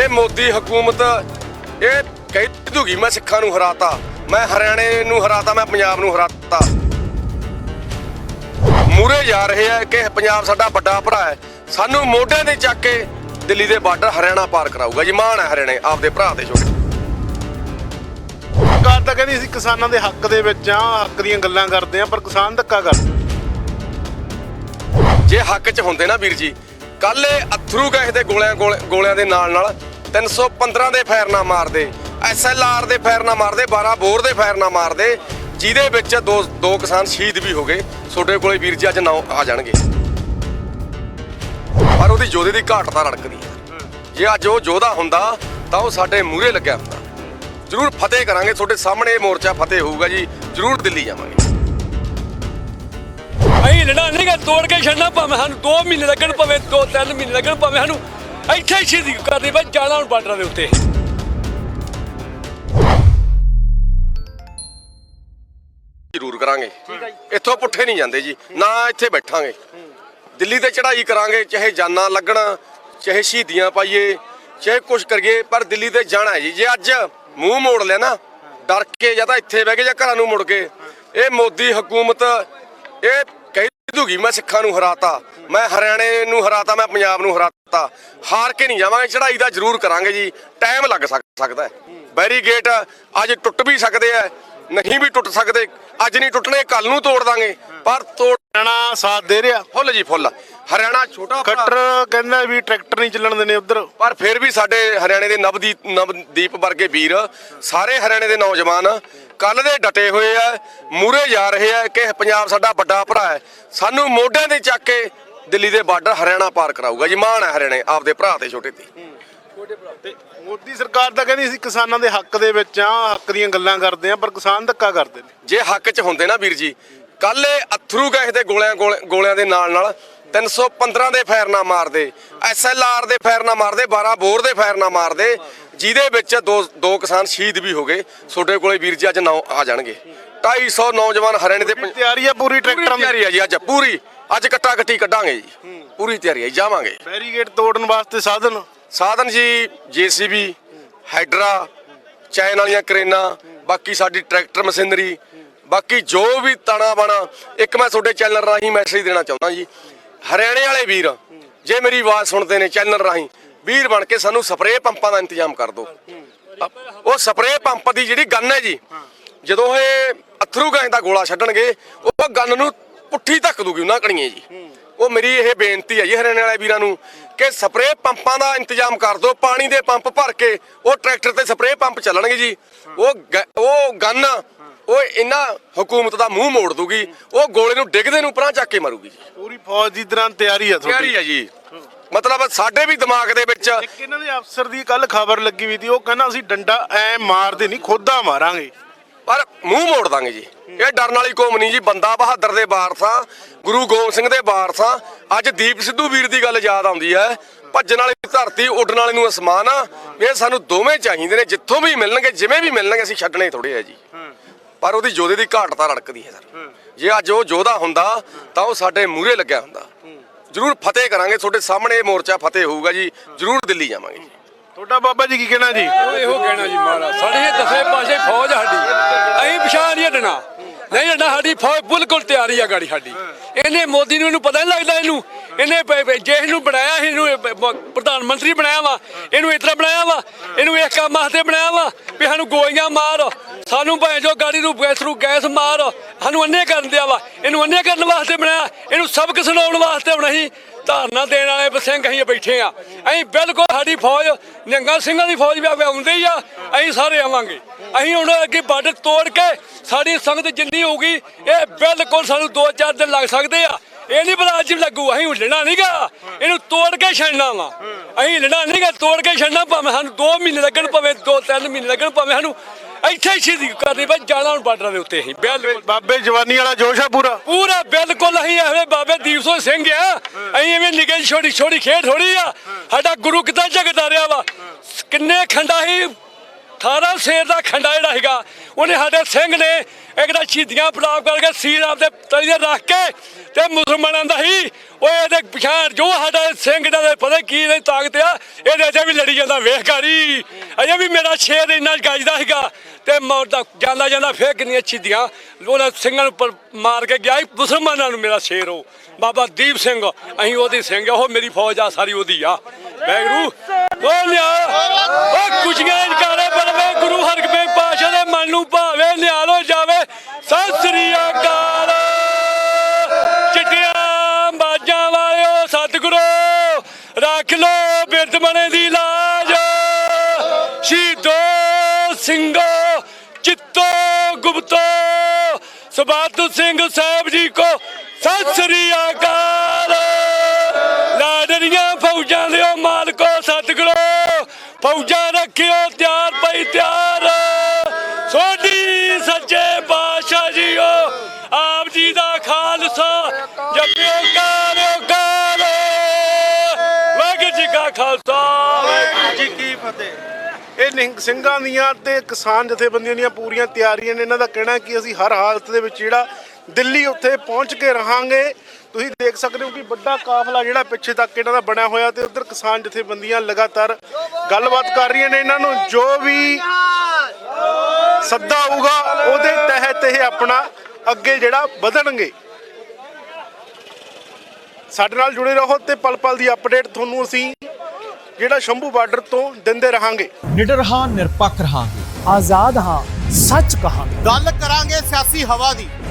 ਇਹ ਮੋਦੀ ਹਕੂਮਤ ਇਹ ਕਹਿ ਦੂਗੀ ਮੈਂ ਸਿੱਖਾਂ ਨੂੰ ਹਰਾਤਾ। ਮੈਂ ਹਰਿਆਣੇ ਨੂੰ ਹਰਾਤਾ ਮੈਂ ਪੰਜਾਬ ਨੂੰ ਹਰਾਤਾ। ਮੂਰੇ ਜਾ ਰਹੇ ਆ ਕਿ ਪੰਜਾਬ ਸਾਡਾ ਵੱਡਾ ਭਰਾ ਹੈ। ਸਾਨੂੰ ਮੋਢਿਆਂ ਤੇ ਚੱਕ ਕੇ ਦਿੱਲੀ ਦੇ ਬਾਰਡਰ ਹਰਿਆਣਾ ਪਾਰ ਕਰਾਊਗਾ। ਜੀ ਮਾਣ ਹੈ ਹਰਿਆਣੇ ਆਪਦੇ ਭਰਾ ਦੇ ਛੋਟੇ ਸਰਕਾਰ ਤਾਂ ਕਹਿੰਦੀ ਅਸੀਂ ਕਿਸਾਨਾਂ ਦੇ ਹੱਕ ਦੇ ਵਿੱਚ ਆ ਹੱਕ ਦੀਆਂ ਗੱਲਾਂ ਕਰਦੇ ਆ ਪਰ ਕਿਸਾਨ ਧੱਕਾ ਕਰਦੇ ਜੇ ਹੱਕ 'ਚ ਹੁੰਦੇ ਨਾ ਵੀਰ ਜੀ ਕੱਲ ਇਹ ਅਥਰੂ ਗੈਸ ਦੇ ਗੋਲਿਆਂ ਗੋਲ- ਗੋਲਿਆਂ ਦੇ ਨਾਲ ਨਾਲ 315 ਦੇ ਫਾਇਰ ਨਾ ਮਾਰਦੇ ਐਸਐਲਆਰ ਦੇ ਫਾਇਰ ਨਾ ਮਾਰਦੇ 12 ਬੋਰ ਦੇ ਫਾਇਰ ਨਾ ਮਾਰਦੇ, ਜਿਹਦੇ ਵਿੱਚ ਦੋ ਦੋ ਕਿਸਾਨ ਸ਼ਹੀਦ ਵੀ ਹੋ ਗਏ। ਤੁਹਾਡੇ ਕੋਲੇ ਵੀਰ ਜੀ ਅੱਜ ਨੌ ਆ ਜਾਣਗੇ। ਪਰ ਉਹਦੀ ਯੋਧੇ ਦੀ ਘਾਟ ਤਾਂ ਰੜਕਦੀ ਹੈ ਜੇ ਅੱਜ ਉਹ ਯੋਧਾ ਹੁੰਦਾ, ਤਾਂ ਉਹ ਸਾਡੇ ਮੂਹਰੇ ਲੱਗਿਆ ਹੁੰਦਾ। ਜ਼ਰੂਰ ਫਤਿਹ ਕਰਾਂਗੇ, ਤੁਹਾਡੇ ਸਾਹਮਣੇ ਇਹ ਮੋਰਚਾ ਫਤਿਹ ਹੋਊਗਾ ਜੀ। ਜ਼ਰੂਰ ਦਿੱਲੀ ਜਾਵਾਂਗੇ। ਅਸੀਂ ਲੜਾ ਤੋੜ ਕੇ ਛੱਡਣਾ ਭਾਵੇਂ ਸਾਨੂੰ 2 ਮਹੀਨੇ ਲੱਗਣ ਭਾਵੇਂ 2-3 ਮਹੀਨੇ ਲੱਗਣ ਭਾਵੇਂ ਸਾਨੂੰ ਇੱਥੇ ਹੀ ਸ਼ਹੀਦੀ ਕਰਨੀ ਬਸ ਜਾਣਾ ਹੁਣ ਬਾਰਡਰਾਂ ਦੇ ਉੱਤੇ। ਜ਼ਰੂਰ ਕਰਾਂਗੇ। ਇੱਥੋਂ ਪੁੱਠੇ ਨਹੀਂ ਜਾਂਦੇ ਜੀ, ਨਾ ਇੱਥੇ ਬੈਠਾਂਗੇ। ਦਿੱਲੀ ਤੇ ਚੜ੍ਹਾਈ ਕਰਾਂਗੇ, ਚਾਹੇ ਜਾਨਾਂ ਲੱਗਣਾ, ਚਾਹੇ ਸ਼ਹੀਦੀਆਂ ਪਾਈਏ, ਚਾਹੇ ਕੁਛ ਕਰੀਏ, ਪਰ ਦਿੱਲੀ ਤੇ ਜਾਣਾ ਹੈ ਜੀ। ਜੇ ਅੱਜ ਮੂੰਹ ਮੋੜ ਲਿਆ ਨਾ, ਡਰ ਕੇ ਜਾਂ ਤਾਂ ਇੱਥੇ ਬਹਿ ਕੇ ਜਾਂ ਘਰਾਂ ਨੂੰ ਮੁੜ ਕੇ, ਇਹ ਮੋਦੀ ਹਕੂਮਤ, ਇਹ ਕਹਿ ਦੂਗੀ ਮੈਂ ਸਿੱਖਾਂ ਨੂੰ ਹਰਾਤਾ। ਮੈਂ ਹਰਿਆਣੇ ਨੂੰ ਹਰਾਤਾ ਮੈਂ ਪੰਜਾਬ ਨੂੰ ਹਰਾਤਾ। ਹਾਰ ਕੇ ਨਹੀਂ ਜਾਵਾਂਗੇ ਚੜ੍ਹਾਈ ਦਾ ਜ਼ਰੂਰ ਕਰਾਂਗੇ ਜੀ। ਟਾਈਮ ਲੱਗ ਸਕ- ਸਕਦਾ ਹੈ। ਬੈਰੀਗੇਟ ਅੱਜ ਟੁੱਟ ਵੀ ਸਕਦੇ ਆ ਨਹੀਂ ਵੀ ਟੁੱਟ ਸਕਦੇ। ਅੱਜ ਨਹੀਂ ਟੁੱਟਣੇ ਕੱਲ ਨੂੰ ਤੋੜ ਦਾਂਗੇ। ਪਰ ਤੋੜ ਹਰਿਆਣਾ ਸਾਥ ਦੇ ਰਿਹਾ। ਫੁੱਲ ਜੀ ਫੁੱਲ। ਹਰਿਆਣਾ ਛੋਟਾ ਖੱਟਰ ਕਹਿੰਦਾ ਵੀ ਟਰੈਕਟਰ ਨਹੀਂ ਚੱਲਣ ਦੇਣੇ ਉਧਰ। ਪਰ ਫਿਰ ਵੀ ਸਾਡੇ ਹਰਿਆਣੇ ਦੇ ਨਵਦੀਪ ਨਵਦੀਪ ਵਰਗੇ ਵੀਰ ਸਾਰੇ ਹਰਿਆਣੇ ਦੇ ਨੌਜਵਾਨ ਕੱਲ ਦੇ ਡਟੇ ਹੋਏ ਆ ਮੂਰੇ ਜਾ ਰਹੇ ਆ ਕਿ ਪੰਜਾਬ ਸਾਡਾ ਵੱਡਾ ਭਰਾ ਹੈ। ਸਾਨੂੰ ਮੋਢਿਆਂ ਤੇ ਚੱਕ ਕੇ ਦਿੱਲੀ ਦੇ ਬਾਰਡਰ ਹਰਿਆਣਾ ਪਾਰ ਕਰਾਊਗਾ। ਜੀ ਮਾਣ ਹੈ ਹਰਿਆਣੇ ਆਪਦੇ ਭਰਾ ਤੇ ਛੋਟੇ ਤੇ। ਤੇ ਮੋਦੀ ਸਰਕਾਰ ਤਾਂ ਕਹਿੰਦੀ ਅਸੀਂ ਕਿਸਾਨਾਂ ਦੇ ਹੱਕ ਦੇ ਵਿੱਚ ਆ ਹੱਕ ਦੀਆਂ ਗੱਲਾਂ ਕਰਦੇ ਆ ਪਰ ਕਿਸਾਨ ਧੱਕਾ ਕਰਦੇ ਨੇ। ਜੇ ਹੱਕ 'ਚ ਹੁੰਦੇ ਨਾ ਵੀਰ ਜੀ ਕੱਲ ਇਹ ਅਥਰੂ ਗੈਸ ਦੇ ਗੋਲਿਆਂ ਗੋਲ- ਗੋਲਿਆਂ ਦੇ ਨਾਲ ਨਾਲ 315 ਦੇ ਫਾਇਰ ਨਾ ਮਾਰਦੇ ਐਸਐਲਆਰ ਦੇ ਫਾਇਰ ਨਾ ਮਾਰਦੇ 12 ਬੋਰ ਦੇ ਫਾਇਰ ਨਾ ਮਾਰਦੇ ਜਿਹਦੇ ਵਿੱਚ ਦੋ ਦੋ ਕਿਸਾਨ ਸ਼ਹੀਦ ਵੀ ਹੋ ਗਏ। ਤੁਹਾਡੇ ਕੋਲੇ ਵੀਰ ਜੀ ਅੱਜ ਨੌ ਆ ਜਾਣਗੇ। 250 ਨੌਜਵਾਨ ਹਰਿਆਣੇ ਦੇ ਤਿਆਰੀ ਆ ਪੂਰੀ ਟਰੈਕਟਰਾਂ ਦੀ? ਤਿਆਰੀ ਹੈ ਜੀ ਅੱਜ ਪੂਰੀ। ਅੱਜ ਕੱਟਾ ਕੱਟੀ ਕੱਢਾਂਗੇ ਜੀ। ਪੂਰੀ ਤਿਆਰੀ ਜੀ, ਜਾਵਾਂਗੇ। ਬੈਰੀਗੇਟ ਤੋੜਨ ਵਾਸਤੇ ਸਾਧਨ? ਸਾਧਨ ਜੀ ਜੀਸੀਬੀ ਹਾਈਡਰਾ ਚੈਨ ਵਾਲੀਆਂ ਕਰੇਨਾਂ ਬਾਕੀ ਸਾਡੀ ਟਰੈਕਟਰ ਮਸ਼ੀਨਰੀ ਬਾਕੀ ਜੋ ਵੀ ਤਣਾ ਬਣਾ ਇੱਕ ਮੈਂ ਤੁਹਾਡੇ ਚੈਨਲ ਰਾਹੀਂ ਮੈਸੇਜ ਦੇਣਾ ਚਾਹੁੰਦਾ ਜੀ। ਹਰਿਆਣੇ ਵਾਲੇ ਵੀਰ, ਜੇ ਮੇਰੀ ਆਵਾਜ਼ ਸੁਣਦੇ ਨੇ ਚੈਨਲ ਰਾਹੀਂ, ਵੀਰ ਬਣ ਕੇ ਸਾਨੂੰ ਸਪਰੇਅ ਪੰਪਾਂ ਦਾ ਇੰਤਜ਼ਾਮ ਕਰ ਦਿਓ। ਉਹ ਸਪਰੇਅ ਪੰਪ ਦੀ ਜਿਹੜੀ ਗਨ ਹੈ ਜੀ, ਜਦੋਂ ਇਹ ਅਥਰੂ ਗੈਸ ਦਾ ਗੋਲਾ ਛੱਡਣਗੇ, ਉਹ ਗੰਨ ਨੂੰ ਪੁੱਠੀ ਧੱਕ ਦੂਗੀ ਉਹਨਾਂ ਕਣੀਏ ਜੀ। ਉਹ ਮੇਰੀ ਇਹ ਬੇਨਤੀ ਹੈ ਜੀ ਹਰਿਆਣੇ ਵਾਲੇ ਵੀਰਾਂ ਨੂੰ ਕਿ ਸਪਰੇਅ ਪੰਪਾਂ ਦਾ ਇੰਤਜ਼ਾਮ ਕਰ ਦਿਓ, ਪਾਣੀ ਦੇ ਪੰਪ ਭਰ ਕੇ ਉਹ ਟਰੈਕਟਰ ਤੇ ਸਪਰੇਅ ਪੰਪ ਚੱਲਣਗੇ ਜੀ। ਉਹ ਗ- ਉਹ ਗਨ ਉਹ ਇਹਨਾਂ ਹਕੂਮਤ ਦਾ ਮੂੰਹ ਮੋੜ ਦੂਗੀ ਉਹ ਗੋਲੇ ਨੂੰ ਡਿੱਗਦੇ ਨੂੰ ਪਰਾਂ ਚੱਕ ਕੇ ਮਾਰੂਗੀ ਜੀ। ਪੂਰੀ ਫੌਜ ਦੀ ਤਰ੍ਹਾਂ ਤਿਆਰੀ ਆ ਤੁਹਾਡੀ। ਤਿਆਰੀ ਹੈ ਜੀ। ਮਤਲਬ ਸਾਡੇ ਵੀ ਦਿਮਾਗ ਦੇ ਵਿੱਚ ਇੱਕ ਇਹਨਾਂ ਦੇ ਅਫਸਰ ਦੀ ਕੱਲ ਖਬਰ ਲੱਗੀ ਵੀ ਸੀ ਉਹ ਕਹਿੰਦਾ ਅਸੀਂ ਡੰਡਾ ਐ ਮਾਰਦੇ ਨਹੀਂ ਖੋਦਾ ਮਾਰਾਂਗੇ। ਪਰ ਮੂੰਹ ਮੋੜ ਦਾਂਗੇ ਜੀ। ਇਹ ਡਰਨ ਵਾਲੀ ਕੌਮ ਨਹੀਂ ਜੀ ਬੰਦਾ ਬਹਾਦਰ ਦੇ ਵਾਰਸਾਂ ਗੁਰੂ ਗੋਬਿੰਦ ਸਿੰਘ ਦੇ ਵਾਰਸਾਂ ਅੱਜ ਦੀਪ ਸਿੱਧੂ ਵੀਰ ਦੀ ਗੱਲ ਯਾਦ ਆਉਂਦੀ ਹੈ ਭੱਜਣ ਵਾਲੀ ਧਰਤੀ ਉੱਡਣ ਵਾਲੇ ਨੂੰ ਅਸਮਾਨ ਆ। ਇਹ ਸਾਨੂੰ ਦੋਵੇਂ ਚਾਹੀਦੇ ਨੇ ਜਿੱਥੋਂ ਵੀ ਮਿਲਣਗੇ ਜਿਵੇਂ ਵੀ ਮਿਲਣਗੇ ਅਸੀਂ ਛੱਡਣੇ ਥੋੜੇ ਆ ਜੀ। ਪਰ ਉਹਦੀ ਯੋਧੇ ਦੀ ਘਾਟ ਤਾਂ ਰੜਕਦੀ ਹੈ ਸਰ। ਜੇ ਅੱਜ ਉਹ ਯੋਧਾ ਹੁੰਦਾ ਤਾਂ ਉਹ ਸਾਡੇ ਮੂਹਰੇ ਲੱਗਿਆ ਹੁੰਦਾ। ਜ਼ਰੂਰ ਫਤਿਹ ਕਰਾਂਗੇ ਤੁਹਾਡੇ ਸਾਹਮਣੇ ਇਹ ਮੋਰਚਾ ਫਤਿਹ ਹੋਊਗਾ ਜੀ। ਜ਼ਰੂਰ ਦਿੱਲੀ ਜਾਵਾਂਗੇ ਜੀ। ਤੁਹਾਡਾ ਬਾਬਾ ਜੀ ਕੀ ਕਹਿਣਾ ਜੀ? ਇਹੋ ਕਹਿਣਾ ਜੀ ਮਹਾਰਾਜ ਸਾਡੇ ਇਹ ਦਸੇ ਪਾਸੇ ਫੌਜ ਸਾਡੀ। ਅਸੀਂ ਪਛਾਣ ਨਹੀਂ ਹਟਣਾ। ਨਹੀਂ ਹਟਣਾ ਸਾਡੀ ਫੌਜ ਬਿਲਕੁਲ ਤਿਆਰੀ ਆ ਗਾੜੀ ਸਾਡੀ। ਇਹਨੇ ਮੋਦੀ ਨੂੰ ਇਹਨੂੰ ਪਤਾ ਨਹੀਂ ਲੱਗਦਾ ਇਹਨੂੰ। ਇਹਨੇ ਜੇ ਇਹਨੂੰ ਬਣਾਇਆ ਸੀ, ਇਹਨੂੰ ਪ੍ਰਧਾਨ ਮੰਤਰੀ ਬਣਾਇਆ ਵਾ ਇਹਨੂੰ ਇਸ ਤਰ੍ਹਾਂ ਬਣਾਇਆ ਵਾ ਇਹਨੂੰ ਇਸ ਕੰਮ ਵਾਸਤੇ ਬਣਾਇਆ ਵਾ ਵੀ ਸਾਨੂੰ ਗੋਲੀਆਂ ਮਾਰ ਸਾਨੂੰ ਭਾਵੇਂ ਜੋ ਗਾੜੀ ਨੂੰ ਗੈਸ ਨੂੰ ਗੈਸ ਮਾਰ ਸਾਨੂੰ ਅੰਨੇ ਕਰਨ ਦਿਆ ਵਾ ਇਹਨੂੰ ਅੰਨੇ ਕਰਨ ਵਾਸਤੇ ਬਣਾਇਆ ਇਹਨੂੰ ਸਬਕ ਸੁਣਾਉਣ ਵਾਸਤੇ ਹੁਣ ਅਸੀਂ ਧਾਰਨਾ ਦੇਣ ਵਾਲੇ ਸਿੰਘ ਅਸੀਂ ਬੈਠੇ ਆ। ਅਸੀਂ ਬਿਲਕੁਲ ਸਾਡੀ ਫੌਜ ਨਿਹੰਗਾ ਸਿੰਘਾਂ ਦੀ ਫੌਜ ਵੀ ਆਵੇ ਆਉਂਦੇ ਹੀ ਆ ਅਸੀਂ ਸਾਰੇ ਆਵਾਂਗੇ। ਅਸੀਂ ਹੁਣ ਅੱਗੇ ਬਾਰਡਰ ਤੋੜ ਕੇ ਸਾਡੀ ਸੰਗਤ ਜਿੰਨੀ ਹੋਊਗੀ ਇਹ ਬਿਲਕੁਲ ਸਾਨੂੰ 2-4 ਦਿਨ ਲੱਗ ਸਕਦੇ ਆ। ਇਹ ਨਹੀਂ ਪਤਾ ਅੱਜ ਲੱਗੂ ਅਸੀਂ ਹਿੱਲਣਾ ਨਹੀਂਗਾ ਇਹਨੂੰ ਤੋੜ ਕੇ ਛੱਡਣਾ ਵਾ। ਅਸੀਂ ਹਿੱਲਣਾ ਨਹੀਂਗਾ ਤੋੜ ਕੇ ਛੱਡਣਾ ਭਾਵੇਂ ਸਾਨੂੰ 2 ਮਹੀਨੇ ਲੱਗਣ ਭਾਵੇਂ 2-3 ਮਹੀਨੇ ਲੱਗਣ ਭਾਵੇਂ ਸਾਨੂੰ ਇੱਥੇ ਹੀ ਸ਼ਹੀਦੀ ਕਰਨੀ ਬਸ ਜਾਣਾ ਹੁਣ ਬਾਰਡਰਾਂ ਦੇ ਉੱਤੇ ਅਸੀਂ। ਬਿਲਕੁਲ। ਬਾਬੇ ਜਵਾਨੀ ਵਾਲਾ ਜੋਸ਼ ਆ ਪੂਰਾ। ਪੂਰਾ ਬਿਲਕੁਲ ਅਸੀਂ ਐਵੇਂ ਬਾਬੇ ਦੀਪ ਸਿੰਘ ਸਿੰਘ ਆ। ਅਸੀਂ ਐਵੇਂ ਨਿੱਕੇ ਛੋਟੀ ਛੋਟੀ ਖੇਡ ਥੋੜੀ ਆ। ਸਾਡਾ ਗੁਰੂ ਕਿੱਦਾਂ ਜਗਦਾ ਰਿਹਾ ਵਾ। ਕਿੰਨੇ ਖੰਡਾ ਹੀ 18 ਸ਼ੇਰ ਦਾ ਖੰਡਾ ਜਿਹੜਾ ਹੈਗਾ, ਉਹਨੇ ਸਾਡੇ ਸਿੰਘ ਨੇ ਇੱਕ ਸ਼ਹੀਦੀਆਂ ਪ੍ਰਾਪਤ ਕਰਕੇ ਸੀਰ ਆਪਦੇ ਤਲੀਏ ਰੱਖ ਕੇ ਤੇ ਮੁਸਲਮਾਨਾਂ ਦਾ ਹੀ ਉਹ ਇਹਦੇ ਪਿਛਾੜ ਜੋ ਸਾਡਾ ਸਿੰਘ ਦਾ ਪਤਾ ਕੀ ਇਹਦੀ ਤਾਕਤ ਆ, ਇਹਦੇ ਅਜੇ ਵੀ ਲੜੀ ਜਾਂਦਾ ਵੇਖਕਾਰੀ। ਅਜੇ ਵੀ ਮੇਰਾ ਸ਼ੇਰ ਇੰਨਾ ਗੱਜਦਾ ਹੈਗਾ ਤੇ ਮੌਤ ਜਾਂਦਾ ਜਾਂਦਾ ਫੇਰ ਕਿੰਨੀਆਂ ਸ਼ਹੀਦੀਆਂ, ਉਹਨਾਂ ਸਿੰਘਾਂ ਨੂੰ ਪਰ- ਮਾਰ ਕੇ ਗਿਆ ਸੀ, ਮੁਸਲਮਾਨਾਂ ਨੂੰ ਮੇਰਾ ਸ਼ੇਰ ਉਹ। ਬਾਬਾ ਦੀਪ ਸਿੰਘ, ਅਸੀਂ ਉਹਦੀ ਸਿੰਘ ਉਹ ਮੇਰੀ ਫੌਜ ਆ, ਸਾਰੀ ਉਹਦੀ ਆ। ਵੈਗਰੂ, ਉਹ ਲਿਆ ਉਹ ਕੁਛੀਆਂ ਇਨਕਾਰੇ ਬਲਵੇ ਗੁਰੂ ਹਰਗੋਬਿੰਦ ਪਾਸ਼ਾ ਦੇ ਮਨ ਨੂੰ ਭਾਵੇ ਨਿਆਲੋ ਜਾਵੇ। ਸਤਿ ਸ੍ਰੀ ਅਕਾਲ। ਚਿੱਟੀਆਂ ਬਾਜਾਂ ਵਾਲਿਓ, ਸਤਿਗੁਰੂ, ਰੱਖ ਲੋ ਬਿਰਧ ਦੀ ਲਾਜ। ਸ਼ਹੀਦੋ ਸਿੰਘੋ, ਚਿੱਤੋ ਗੁਪਤੋ ਸਬਾਤੂ ਸਿੰਘ ਸਾਹਿਬ ਜੀ ਕੋ ਸਤਿ ਸ੍ਰੀ ਅਕਾਲ। ਤਿਆਰ ਤਿਆਰ। ਸੋਢੀ ਸੱਚੇ ਪਾਤਸ਼ਾਹ ਜੀਓ, ਆਪ ਜੀ ਦਾ ਖਾਲਸਾ, ਜਪਿਓ ਕਾਲਿਓ ਕਾਲ ਵਾਹਿਗੁਰੂ ਜੀ ਕਾ ਖਾਲਸਾ। ਵਾਹਿਗੁਰੂ ਜੀ ਕੀ ਫਤਿਹ। ਇਹ ਨਿਹੰਗ ਸਿੰਘਾਂ ਦੀਆਂ ਤੇ ਕਿਸਾਨ ਜਥੇਬੰਦੀਆਂ ਦੀਆਂ ਪੂਰੀਆਂ ਤਿਆਰੀਆਂ ਨੇ। ਇਹਨਾਂ ਦਾ ਕਹਿਣਾ ਕਿ ਅਸੀਂ ਹਰ ਹਾਲਤ ਦੇ ਵਿੱਚ ਜਿਹੜਾ ਦਿੱਲੀ ਉੱਥੇ ਪਹੁੰਚ ਕੇ ਰਹਾਂਗੇ। ਤੁਸੀਂ ਦੇਖ ਸਕਦੇ ਹੋ ਕਿ ਵੱਡਾ ਕਾਫਲਾ ਜਿਹੜਾ ਪਿੱਛੇ ਤੱਕ ਇਹਨਾਂ ਦਾ ਬਣਿਆ ਹੋਇਆ ਤੇ ਉਧਰ ਕਿਸਾਨ ਜਥੇਬੰਦੀਆਂ ਲਗਾਤਾਰ ਗੱਲਬਾਤ ਕਰ ਰਹੀਆਂ ਨੇ ਇਹਨਾਂ ਨੂੰ। ਜੋ ਵੀ ਸੱਦਾ ਆਊਗਾ ਉਹਦੇ ਤਹਿਤ ਇਹ ਆਪਣਾ ਅੱਗੇ ਜਿਹੜਾ ਵਧਣਗੇ। ਸਾਡੇ ਨਾਲ ਜੁੜੇ ਰਹੋ ਤੇ ਪਲ ਪਲ ਦੀ ਅਪਡੇਟ ਤੁਹਾਨੂੰ ਅਸੀਂ ਜਿਹੜਾ ਸ਼ੰਭੂ ਬਾਰਡਰ ਤੋਂ ਦਿੰਦੇ ਰਹਾਂਗੇ। ਨਿਡਰ ਹਾਂ ਨਿਰਪੱਖ ਰਹਾਂਗੇ। ਆਜ਼ਾਦ ਹਾਂ ਸੱਚ ਕਹਾਂਗੇ। ਗੱਲ ਕਰਾਂਗੇ ਸਿਆਸੀ ਹਵਾ ਦੀ।